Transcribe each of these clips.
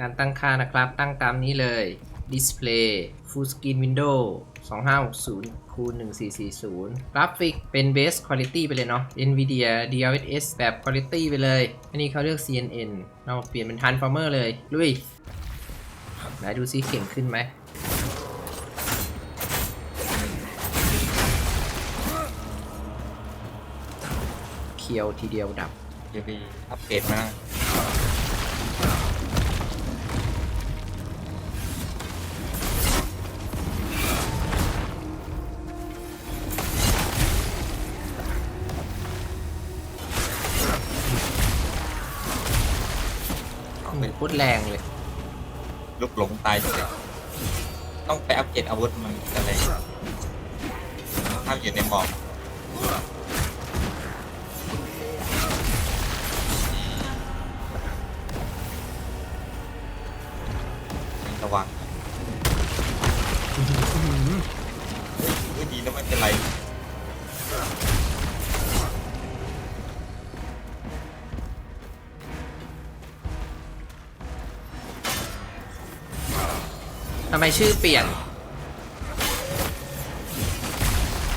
การตั้งค่านะครับตั้งตามนี้เลย Display Full Screen Window 2560คูณ1440 กราฟิกเป็น Base Quality ไปเลยเนาะ Nvidia DLSS แบบ Quality ไปเลย อันนี้เขาเลือก CNN เราเปลี่ยนเป็น Transformer เลย ลุยไหนดูซิเก่งขึ้นไหม เคียวทีเดียวดับ เดี๋ยวมีอัปเดตมา ลุกหลงตายเลยต้องไปอัปเกรดอาวุธมันอะไรห้ามอยู่ในหมอกระวังเฮ้ดีนะไม่เป็นไร มชื่อเปลี่ยน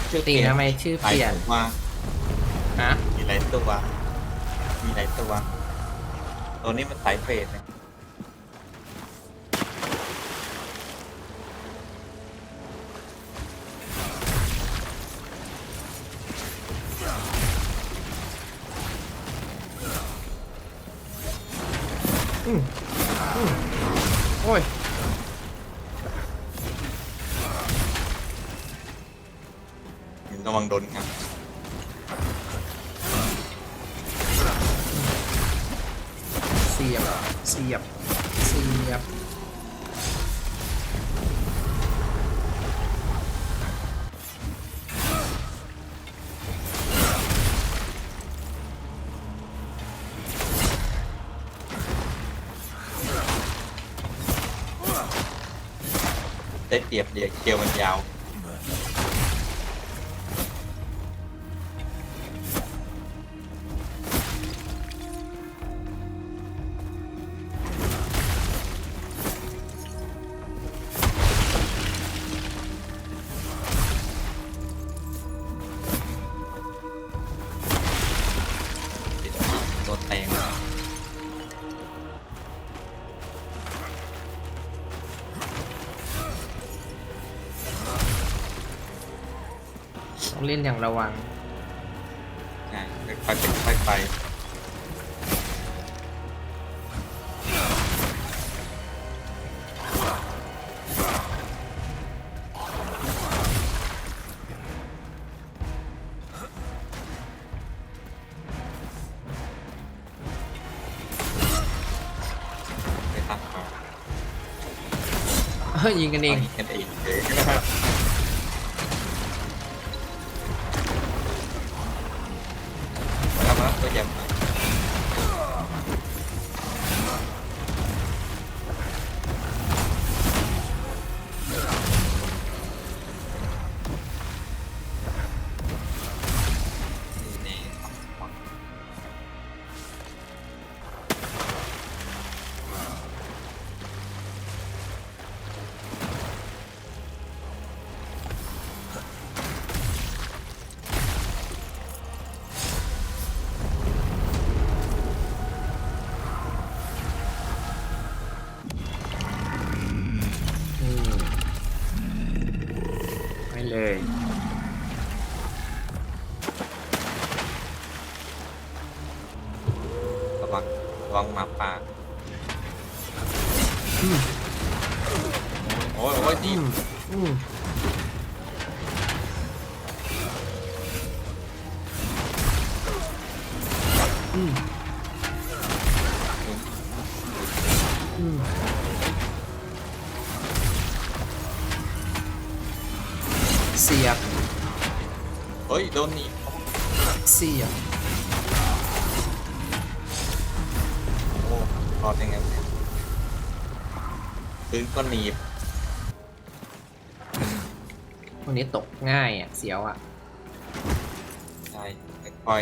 ชื่อตีทำไมชื่อหลาเปยลี่ยนตัวฮะมีหลายตัวมีหลายตัวตัวนี้มันสายเฟสนะ โดนครับเสียบ เสียบ เสียบ ได้เปรียบเดียวเคียวมันยาว เล่นอย่างระวัง ใช่ค่อยๆเป็นค่อยไปไปตามเขาเฮ้ยยิงกันเองากันเองเลย เสียบ เฮ้ย โดนหนีบเสียบ โอ้รอดยังไงเนี่ยปืนก็หนีบพวกนี้ตกง่ายอะ เสียวอะ ใช่ค่อย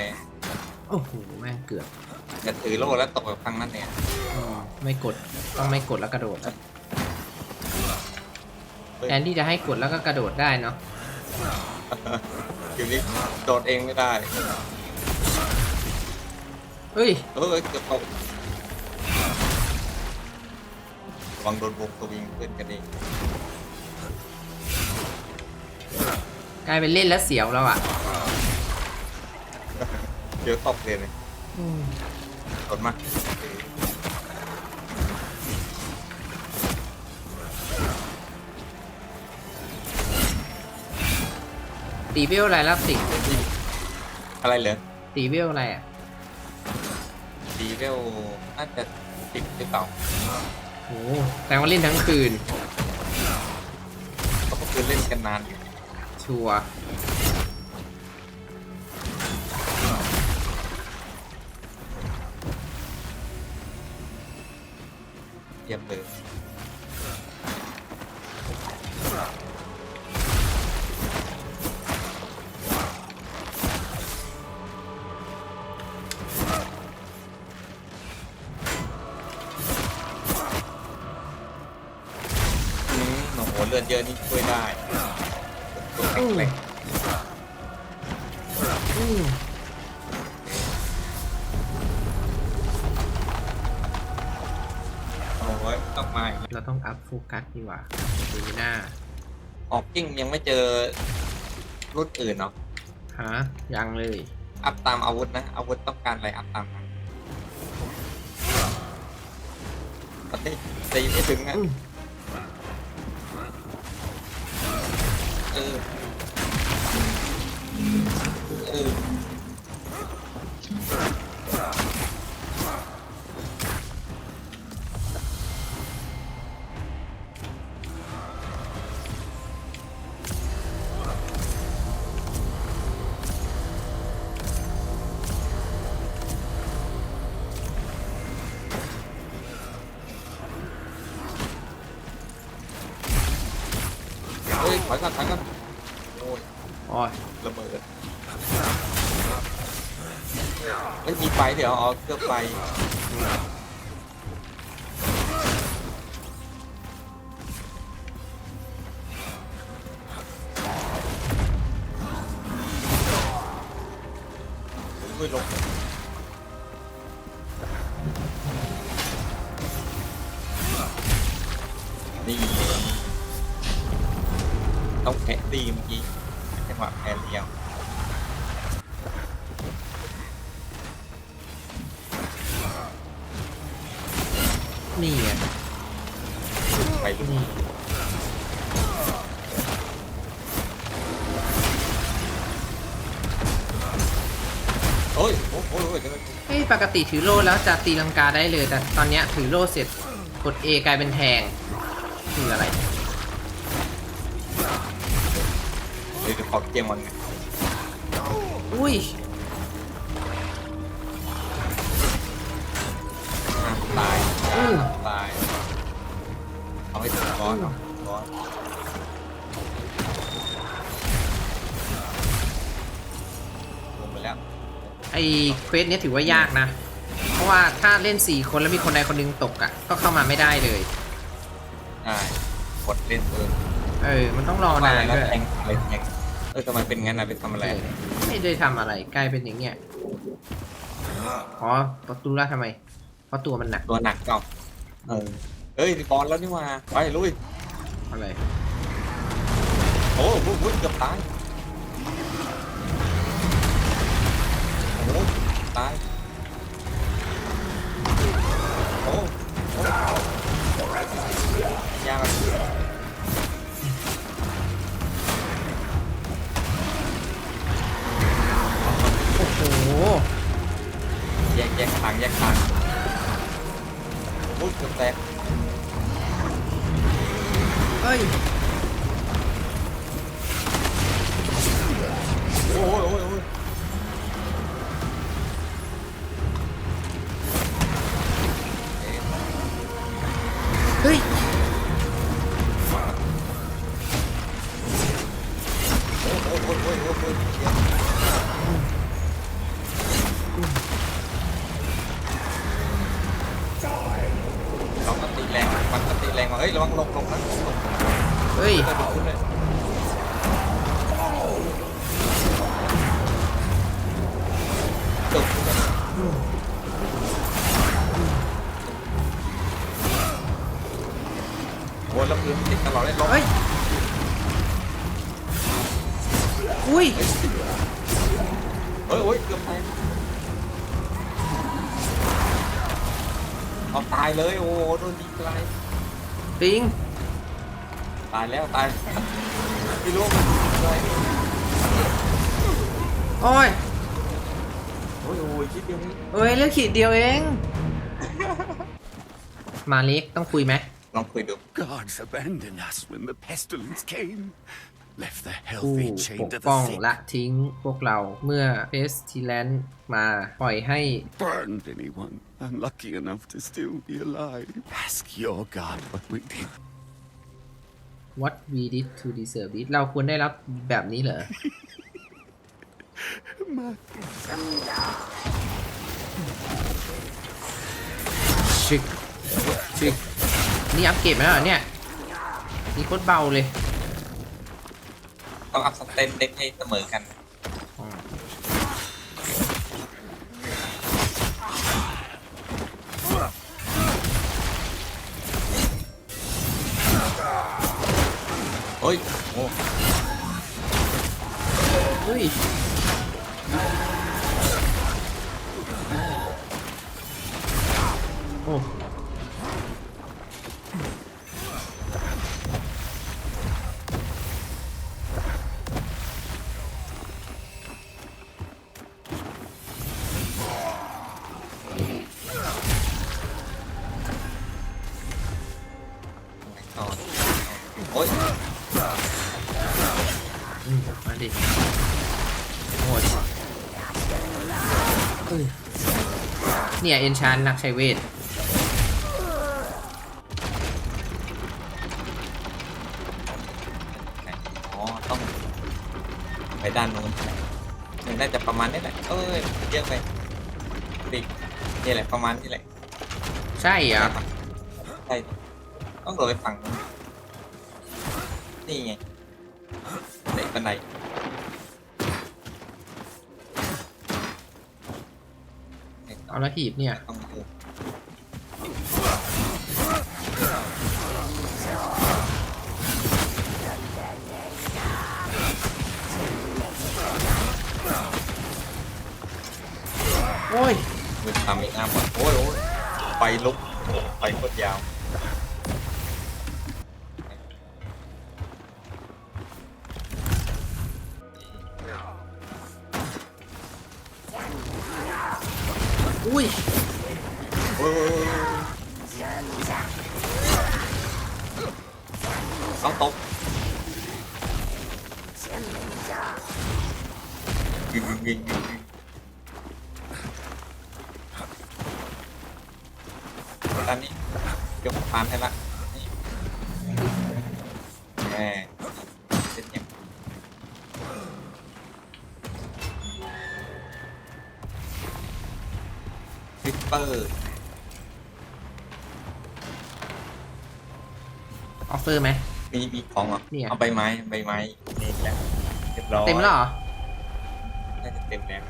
โอ้โห แม่งเกือบๆจะถือโล่แล้วตกแบบครั้งนั้นเนี่ยอืมไม่กด ต้องไม่กดแล้วกระโดดเฮ้ยแทนที่จะให้กดแล้วก็กระโดดได้เนาะ เกมนี้โดดเองไม่ได้ เฮ้ย เออเกือบตกระวังโดนวงสวิงเพื่อนกันเองกลายเป็นเล่นแล้วเสียวแล้วอะเดี๋ยวตกเลยเนี่ยโดนมา ตีเวลอะไรแล้วสิอะไรเหรอตีเวลอะไรอะดีเวลน่าจะสิบหรือเปล่าโอ้แต่ว่าเล่นทั้งคืน ก็คือเล่นกันนานอยู่ชัวร์เยี่ยมเลย เลือดเยอะนี่ช่วยได้ตัวแข็งแรงอืมโอ้ยต้องมาอีกเราต้องอัพโฟกัสดีกว่าดูหน้า ออกกิ้งยังไม่เจอรุ่นอื่นเนาะฮะยังเลย อัพตามอาวุธนะ อาวุธต้องการอะไรอัพตามนั้นประเทศตีไม่ถึงอะ เดี๋ยวเอาเครื่องไฟอุ้ยลงนี่ต้องแคะดีเมื่อกี้จังหวะแพ้เลี้ยว กติถือโล่แล้วจะตีลังกาได้เลย แต่ตอนเนี้ยถือโล่เสร็จกด A กลายเป็นแทง คืออะไรเดี๋ยวขอเกมมันไงอุ้ยห้ามตายอืมห้ามตายเอาให้ถึงร้อนเอาร้อน ไอเควสเนี้ยถือว่ายากนะ เพราะว่าถ้าเล่น 4 คนแล้วมีคนใดคนหนึงตกอะ ก็เข้ามาไม่ได้เลยใช่กดเล่นเออเออ มันต้องรอมานานแล้วด้วย แทงอะไรแทงเออทำไมเป็นงั้นนะเป็นทำอะไรเออไม่ได้ทำอะไรกลายเป็นอย่างเงี้ย อ๋อประตูละทำไม เพราะตัวมันหนักตัวหนักเปล่าเออเอ้ยบอลแล้วนี่หว่าไปลุยอะไร โอ้โหเกือบตาย ฮ้ยระวังลงลงนะลงลงเฮ้ยเลยดูเลย ปิง ตายแล้วตายไม่รู้ว่ามันยิงอะไรโอ้ยโอ้ยโอ้ยคิดเดียวนี้เอ้ยเลือกขีดเดียวเอง มาเล็กต้องคุยไหมลองคุยดู Gods abandoned us when the pestilence came. Left the ผู้ healthy ป chained ก to ป้อง the sick. ละทิ้งพวกเราเมื่อเพสทีแลนมาปล่อยให้ Burned anyone unlucky enough to still be alive. Ask your God what we did. what we did to deserve it เราควรได้รับแบบนี้เหรอชึกชึกนี่อัพเกรดไหมเหรอเนี่ย นี่โคตรเบาเลย ต้องอัพสเตนเด็กให้เสมอกันอื เฮ้ยโอ้เเอ้ยเนี่ยเอนชานนักใช้เวทอ๋อต้องไปด้านโน้นมันน่าจะประมาณนี้แหละเอ้ยเยอะไปดินี่แหละประมาณนี้แหละใช่เหรอใช่ต้องโดดไปฝั่งนู้นนี่ไงเด็กบันได เอาล้วหีบเนี่ยต้องดูโอ้ยมือทำอีกหน้าหมดโอ้ยโอ้ยไฟลุกโอ้ไฟโคตรยาว Oh, ฟิปเปอร์ออฟเฟอร์ไหม มีมีของเหรอเนี่ย เอาใบไม้ใบไม้นี่แหละเรียบร้อยเต็มแล้วเหรอ น่าจะเต็มแล้ว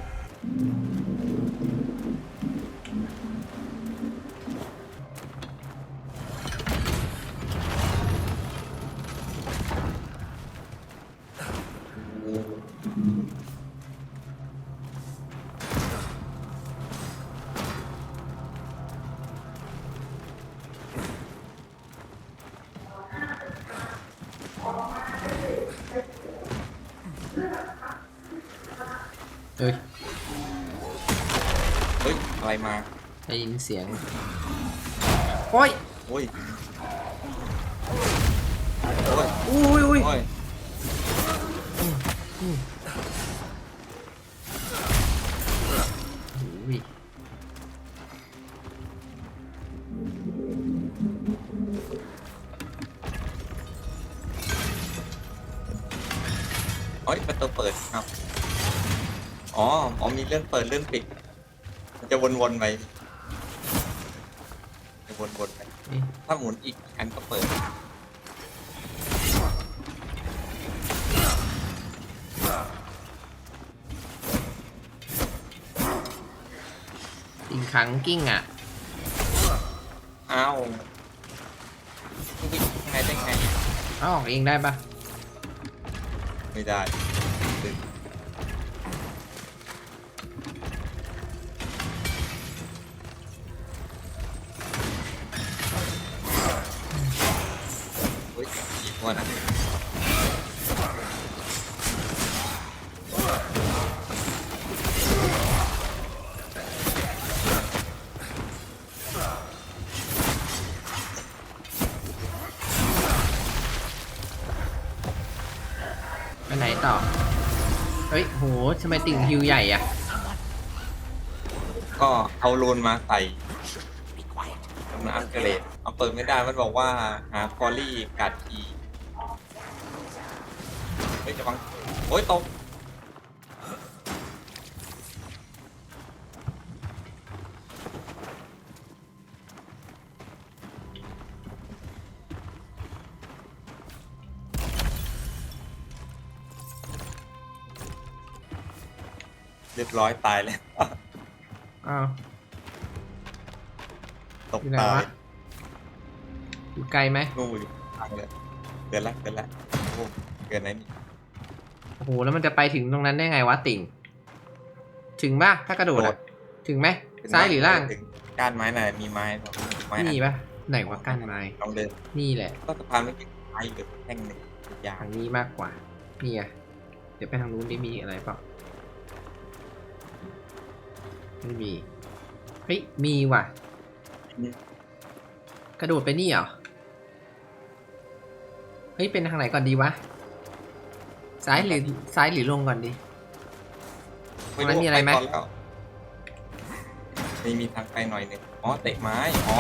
ได้ยินเสียง โอ้ย โอ้ย โอ้ย อุ้ยอุ้ยโอ้ยอุ้ยโอ้ยประตูเปิดครับ อ๋อ อ๋อมีเลื่อนเปิดเลื่อนปิด มันจะวนๆไปจะ วนๆไปเอ๊ะถ้าหมุนอีกอันก็เปิด ติงขังกิ้งอะ อ้าวคุณวิ่งยังไงได้ไง เอาออกเองได้ปะไม่ได้ดึ ยอีกวันะไปไหนต่อ เฮ้ย โหทำไมติ่งฮิวใหญ่อะก็เอารูนมาใส่กำลังอัปเกรดเอาเปิดไม่ได้มันบอกว่าหาคอรี่กัดที จะฟังโอ้ยตกเรียบร้อยตายแล้ว อ้าว ตกอยู่ไหนตายวะ อยู่ไกลไหม นู่นอยู่ทางเลยเกินละเกินละโอ้เกินไหนนี่ โอ้โหแล้วมันจะไปถึงตรงนั้นได้ไงวะติ่ง ถึงป่ะถ้ากระโดดอะถึงไหมเป็นซ้ายหรือล่างถึก้านไม้ไหนมีไม้เปล่าไม้อันนี่ป่ะไหนวะกั้นไม้ลองเดินนี่แหละ ก็สะพานไม่ติดไม้หรือแท่งหนึ่งยาทางนี้มากกว่านี่ไงเดี๋ยวไปทางนู้นได้มีอะไรเปล่าไม่มีเฮ้ยมีว่ะ กระโดดไปนี่เหรอเฮ้ยเป็นทางไหนก่อนดีวะ ซ้ายหรือซ้ายหรือลงก่อนดีไม่มันมีอะไรไหม ปก่นแล้วมีมีทางไปหน่อยหนึ่งอ๋อเตะไม้อ๋อ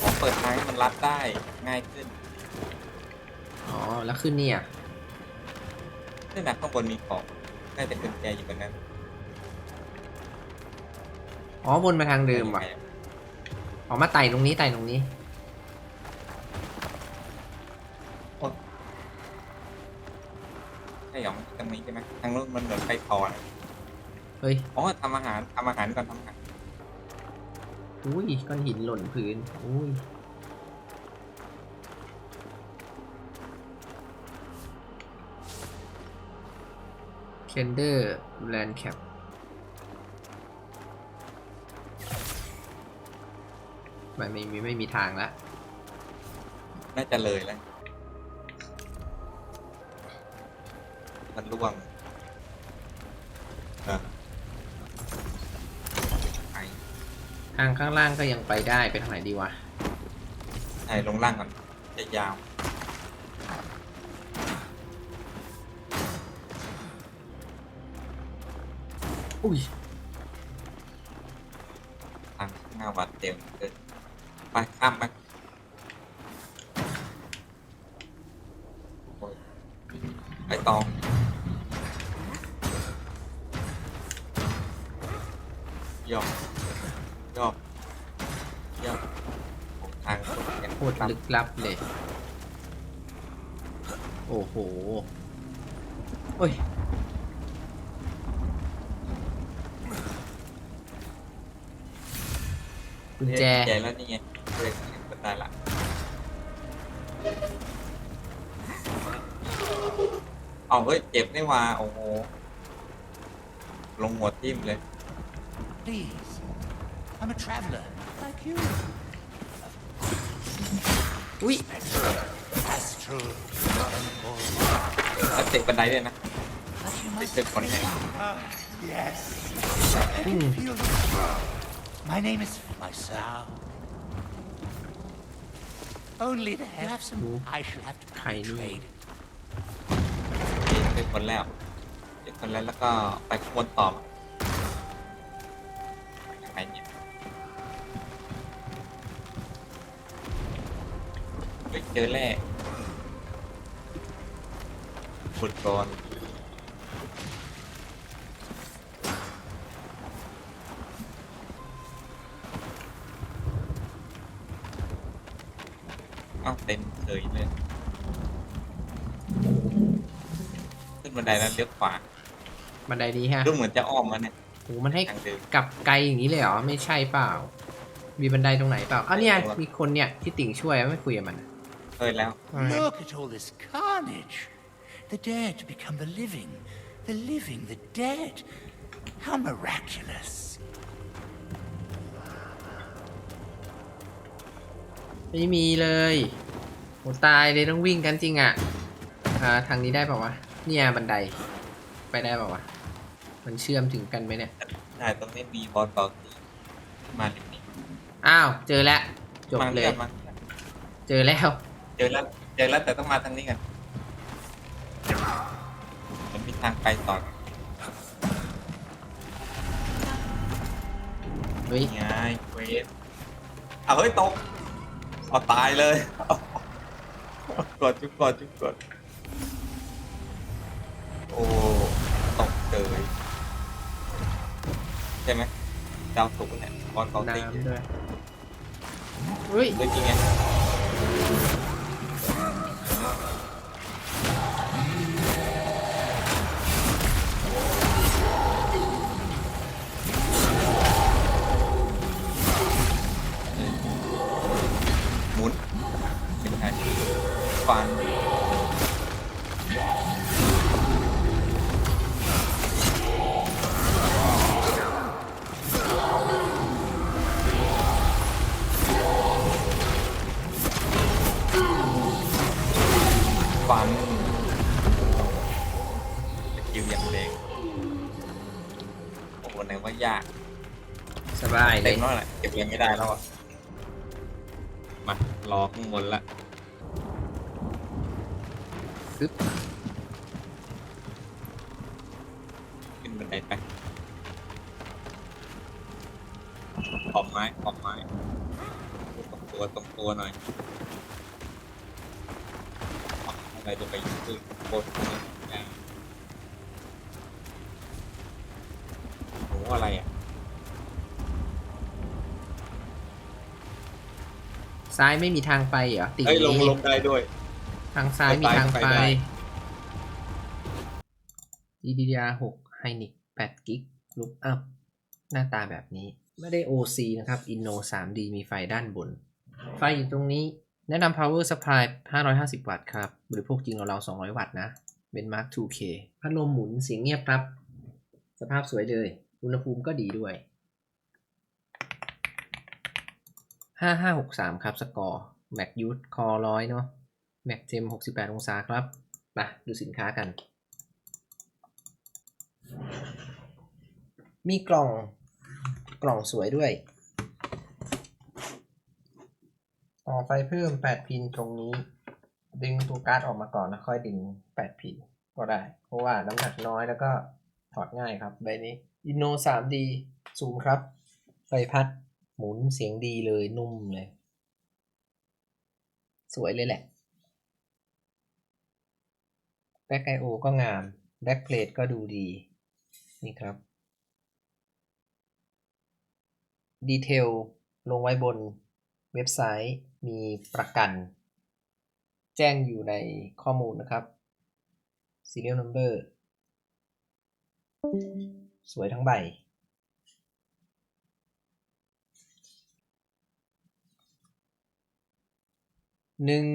อ๋อเปิดทางให้มันรัดได้ง่ายขึ้นอ๋อแล้วขึ้นนี่อะนี่นนะข้างบนมีของน่าจะเป็นแจอยู่บนนั้นอ๋อวนมาทางเดิมว่ะอ๋อมาไต่ตรงนี้ไต่ตรงนี้ ใช่หรอมันตรงนี้ใช่ไหมทางนู้นมันเหมือนไปต่อนะเฮ้ย อ๋อทำอาหารทำอาหารก่อนทำอาหารอุ้ยก้อนหินหล่นพื้น อุ้ย เคนเดอร์แลนด์แคปมันไม่มีไม่มีทางละ น่าจะเลยแล้ว มันร่วงอะไอทางข้างล่างก็ยังไปได้ไปทางไหนดีวะไอลงล่างก่อนจะยาวอุ้ยทางข้างหน้าวัดเต็มเกินไปข้ามไป ดเนี่ยโคตรลึกลับเลย โอ้โห โอ้ย กุญแจ แจแล้วนี่ไงเลยเป็นได้ละเอาเฮ้ยเจ็บนี่หว่า โอ้โห ลงหัวทิ่มเลย Please. I'm a traveler, like you. อุ้ย Astral. แล้วเตะบันไดด้วยนะ But you ไป must เจอคนแหง Yes. Hmm. Feel the... My name is myself. Only to have some. I shall have to Tiny. trade. เจอคนแล้วเจอคนแล้วแล้วก็ไปขบวนต่อ ไปเจอแร่ขุดก่อนเอ้าเต็มเฉยเลย ขึ้นบันไดแล้วเลี้ยวขวาบันไดนี้ฮะดูเหมือนจะอ้อมมาเนี่ยโหมันให้ทางเดิมกลับไกลอย่างนี้เลยเหรอ ไม่ใช่เปล่า มีบันไดตรงไหนเปล่าอ้าวเนี่ยไม่รู้อะมีคนเนี่ยที่ติ่งช่วยไม่คุยกับมันอะ เคยแล้ว Look at all this carnage. The dead become the living, the living the dead. How miraculous. ไม่มีเลยโหตายเลยต้องวิ่งกันจริงอะอ่าทางนี้ได้เปล่าวะ เนี่ยบันได ไปได้เปล่าวะ มันเชื่อมถึงกันไหมเนี่ยใช่ตรงนี้มีบอลต่อที่มาลินี่อ้าว เจอแล้ว จบมาเลเรื่ยอยมาเจอแล้วเจอแล้วเจอแล้วแต่ต้องมาทางนี้กันมันมีทางไปต่อเฮ้ยไงเวฟเอาเฮ้ยตกเอาตายเลยกดจุกกดจุกกดโอ้ตกเลยใช่ไหมเดาวถูกเนี่ยบอลต่อตีน้ำด้วยเฮ้ยด้วยจริงไง ยังไม่ได้แล้วอะมารอข้างบนละซึบขึ้นบันไดไปขอบไม้ขอบไม้ตรงตัวตรงตัวหน่อยอะไรจะไปยืดโค ซ้ายไม่มีทางไปเหรอติ่งเฮ้ยลงนี้ลงได้ด้วย ทางซ้ายมีทางไปไปได้ DDR 6 Hynix 8 g b Look Up หน้าตาแบบนี้ ไม่ได้ OC นะครับ Inno 3D มีไฟด้านบน ไฟอยู่ตรงนี้แนะนำ Power Supply 550 วัตต์ครับบริโภคจริงเราๆ200 วัตต์นะ เป็น Mark 2K พัดลมหมุนเสียงเงียบครับ สภาพสวยเลย อุณหภูมิก็ดีด้วย 5563ครับสกอร์ Mac Youth Core 100เนาะ Mac Gem 68องศาครับไปดูสินค้ากัน มีกล่องกล่องสวยด้วย ต่อไฟเพิ่ม8พินตรงนี้ ดึงตัวการ์ดออกมาก่อนแล้วค่อยดึง8พินก็ได้ เพราะว่าน้ำหนักน้อยแล้วก็ถอดง่ายครับใบนี้ Inno 3D ซูมครับไฟพัด หมุนเสียงดีเลยนุ่มเลย สวยเลยแหละแบ็กไอโอก็งามแบ็กเพลทก็ดูดี นี่ครับดีเทลลงไว้บนเว็บไซต์มีประกัน แจ้งอยู่ในข้อมูลนะครับ serial number สวยทั้งใบ หนึ่ง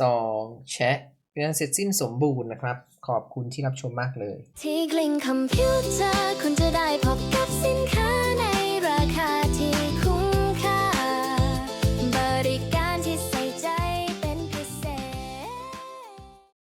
สองแชะเป็นอันเสร็จสิ้นสมบูรณ์นะครับ ขอบคุณที่รับชมมากเลย ที่กลิ่งคอมพิวเตอร์คุณจะได้พบกับสินค้าใน